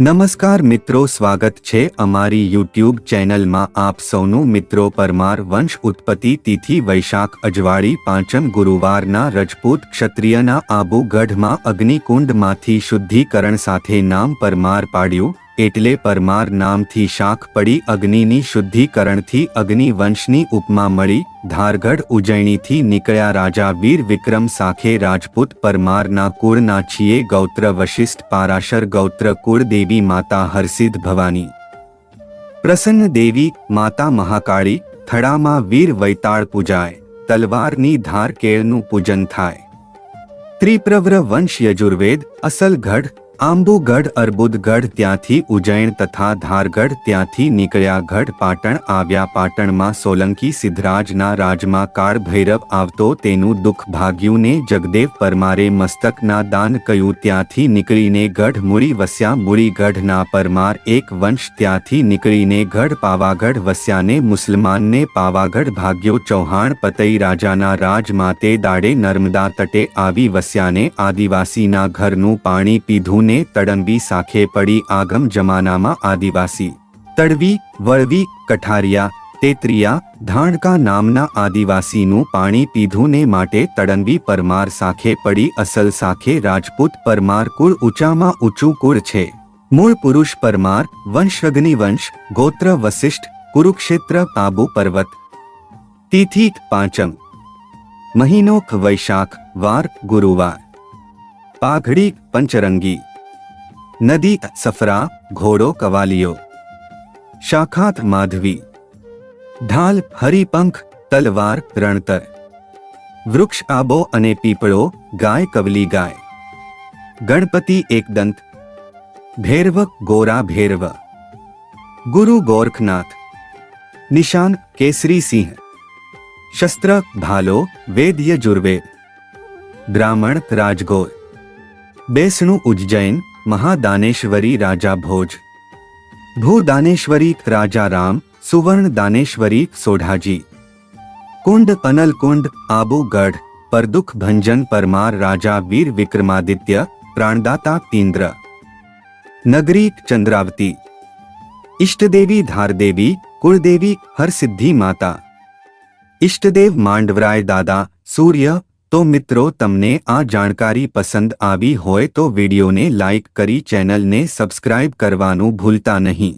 નમસ્કાર મિત્રો, સ્વાગત છે અમારી યુટ્યુબ ચેનલમાં આપ સૌનું મિત્રો પરમાર વંશ ઉત્પત્તિ તિથિ વૈશાખ અજવાળી પાંચમ ગુરુવારના રજપૂત ક્ષત્રિયના આબુગઢમાં અગ્નિકુંડમાંથી શુદ્ધિકરણ સાથે નામ પરમાર પાડ્યું. એટલે પરમાર નામથી શાખ પડી અગ્નિની શુદ્ધિકરણથી અગ્નિવંશની ઉપમા મળી, ધારગઢ ઉજ્જૈનીથી નીકળ્યા રાજા વીર વિક્રમ સાખે રાજપૂત પરમારના કુળના છીએ ગૌત્ર વશિષ્ઠ પારાશર ગૌત્ર કુળ દેવી માતા હરસિદ્ધ ભવાની. પ્રસન્ન દેવી, માતા મહાકાળી થડામાં વીર વૈતાળ પૂજાય, તલવારની ધાર કેળનું પૂજન થાય. ત્રિપ્રવ્ર વંશ યજુર્વેદ, અસલગઢ આંબુગઢ, અર્બુદગઢ ત્યાંથી ઉજ્જૈન તથા ધારગઢ ત્યાંથી નીકળ્યા ગઢ પાટણ આવ્યા પાટણમાં સોલંકી સિદ્ધરાજના રાજમાં કાળ ભૈરવ આવતો તેનું દુઃખ ભાગ્યું ને જગદેવ પરમારે મસ્તકના દાન કયું ત્યાંથી નીકળીને ગઢ મૂળી વસ્યા મૂળી ગઢના પરમાર એક વંશ ત્યાંથી નીકળીને ગઢ પાવાગઢ વસ્યાને મુસલમાનને પાવાગઢ ભાગ્યો ચૌહાણ પતઈ રાજાના રાજમાં તે દાડે નર્મદા તટે આવી વસ્યાને આદિવાસીના ઘરનું પાણી પીધું ને તડંબી સાખે પડી આગમ જમાનામાં આદિવાસી. તડવી, વળવી, કઠારિયા, તેત્રિયા, ધાણકા નામના આદિવાસીનું પાણી પીધું માટે તડંબી પરમાર સાખે પડી અસલ સાખે રાજપૂત પરમાર કુળ ઊંચામાં ઊંચું કુળ છે. મૂળ પુરુષ પરમાર વંશ અગ્નિવંશ ગોત્ર વસિષ્ઠ, કુરુક્ષેત્ર આબુ પર્વત. તિથિ પાંચમ. મહિનો વૈશાખ, વાર ગુરુવાર. પાઘડી, પંચરંગી. નદી સફરા ઘોડો કવાલિયો શાખાત માધવી ઢાલ હરિપંખ તલવાર રણતર વૃક્ષ આબો અને પીપળો ગાય કવલી ગાય ગણપતિ એકદંત ભૈરવ ગોરા ભૈરવ ગુરુ ગોરખનાથ નિશાન કેસરી સિંહ શસ્ત્ર ભાલો વેદ યજુર્વેદ બ્રાહ્મણ રાજગોર બેસણું ઉજ્જૈન महादानेश्वरी राजा भोज। भू दानेश्वरी राजा राम सुवर्ण दानेश्वरी सोढ़ाजी। कुंड अनल कुंड आबूगढ़ परदुख भंजन परमार राजा वीर विक्रमादित्य, प्राणदाता तीन्द्र नगरी चंद्रावती। इष्टदेवी धारदेवी, कुलदेवी हर सिद्धि माता। इष्टदेव मांडवराय दादा, सूर्य તો મિત્રો તમને આ જાણકારી પસંદ આવી હોય તો વિડીયોને લાઇક કરી ચેનલને સબસ્ક્રાઇબ કરવાનું ભૂલતા નહીં.